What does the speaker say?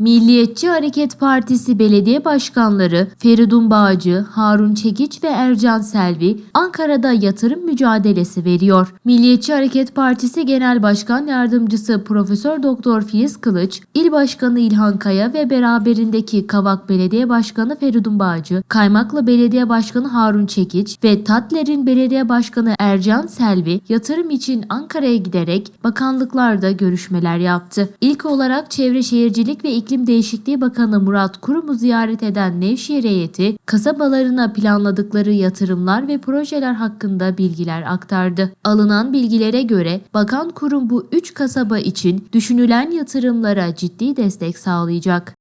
Milliyetçi Hareket Partisi belediye başkanları Feridun Bağcı, Harun Çekiç ve Ercan Selvi Ankara'da yatırım mücadelesi veriyor. Milliyetçi Hareket Partisi Genel Başkan Yardımcısı Profesör Doktor Filiz Kılıç, İl Başkanı İlhan Kaya ve beraberindeki Kavak Belediye Başkanı Feridun Bağcı, Kaymaklı Belediye Başkanı Harun Çekiç ve Tatler'in Belediye Başkanı Ercan Selvi yatırım için Ankara'ya giderek bakanlıklarda görüşmeler yaptı. İlk olarak Çevre Şehircilik ve İklim Değişikliği Bakanı Murat Kurum'u ziyaret eden Nevşehir heyeti kasabalarına planladıkları yatırımlar ve projeler hakkında bilgiler aktardı. Alınan bilgilere göre Bakan Kurum bu 3 kasaba için düşünülen yatırımlara ciddi destek sağlayacak.